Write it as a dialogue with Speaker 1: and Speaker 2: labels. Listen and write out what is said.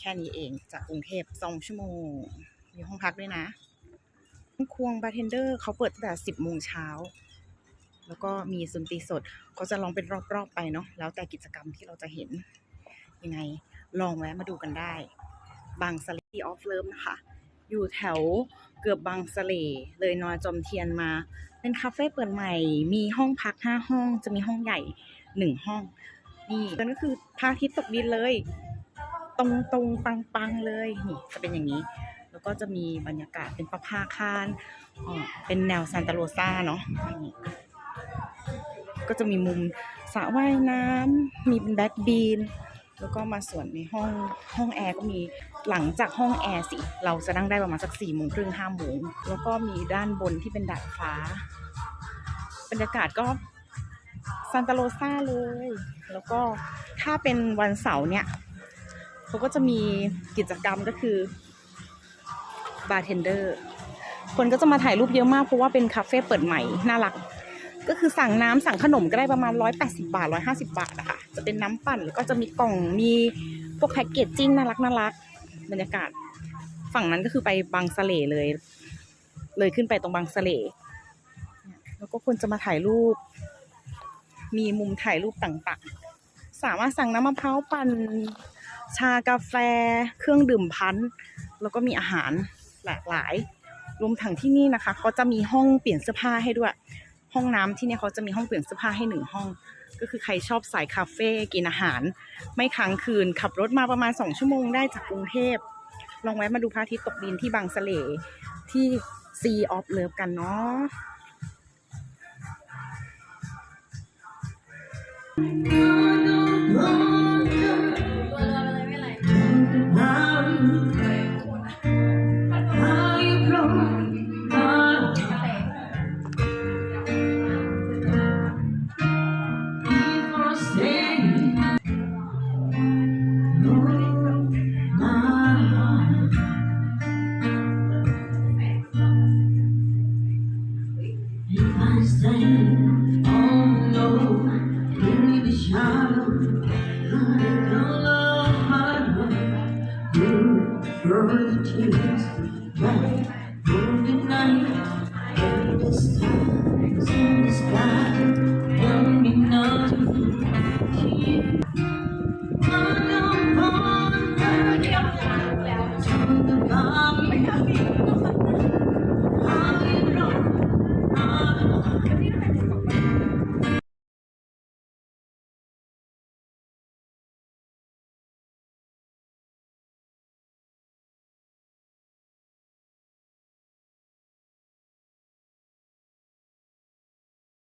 Speaker 1: แค่นี้เองจากกรุงเทพสองชั่วโมง มีห้องพักด้วยนะควงบาร์เทนเดอร์เขาเปิดตั้งแต่สิบโมงเช้า แล้วก็มีดนตีสดเขาจะลองเป็นรอบๆไปเนาะแล้วแต่กิจกรรมที่เราจะเห็น ยังไงลองแวะมาดูกันได้ บางสะเลออฟเลิฟนะคะ อยู่แถวเกือบบางสเลเลยนอยจอมเทียนมา เป็นคาเฟ่เปิดใหม่ มีห้องพักห้าห้อง จะมีห้องใหญ่หนึ่งห้องนี่นั่นก็คือพระอาทิตย์ตกดินเลย ตรงตรงปังปังเลยนี่จะเป็นอย่างนี้ แล้วก็จะมีบรรยากาศเป็นประภาคารเป็นแนวซานตาโรซาเนาะก็จะมีมุมสระว่ายน้ำมีเป็นแบ็กบีนแล้วก็มาส่วนในห้องห้องแอร์ก็มีหลังจากห้องแอร์สิ เราจะนั่งได้ประมาณสักสี่โมงครึ่งห้าโมงแล้วก็มีด้านบนที่เป็นดาดฟ้า บรรยากาศก็ซานตาโรซาเลย แล้วก็ถ้าเป็นวันเสาร์เนี่ย เขาก็จะมีกิจกรรมก็คือบาร์เทนเดอร์คนก็จะมาถ่ายรูปเยอะมากเพราะว่าเป็นคาเฟ่เปิดใหม่น่ารัก ก็คือสั่งน้ำสั่งขนมก็ได้ประมาณ 180 บาท 150 บาทอะคะจะเป็นน้ำปั่นแล้วก็จะมีกล่องมีพวกแพ็กเกจจิ้งน่ารักน่ารักบรรยากาศ ฝั่งนั้นก็คือไปบางสะเลเลย เลยขึ้นไปตรงบางสะเลแล้วก็คนจะมาถ่ายรูป มีมุมถ่ายรูปต่างๆ สามารถสั่งน้ำมะพร้าวปั่น ชากาแฟ เครื่องดื่มพันธุ์แล้วก็มีอาหารหลากหลาย รวมถึงที่นี่นะคะเขาจะมีห้องเปลี่ยนเสื้อผ้าให้ด้วย ห้องน้ำที่นี่เขาจะมีห้องเปลี่ยนเสื้อผ้าให้หนึ่งห้อง ก็คือใครชอบสายคาเฟ่กินอาหาร ไม่ค้างคืนขับรถมาประมาณ2ชั่วโมงได้จากกรุงเทพลองแวะมาดูพระอาทิตย์ตกดินที่บางสะเลที่ Sea of Love กันเนาะ
Speaker 2: I stand, oh no, in the shadow. Thank you.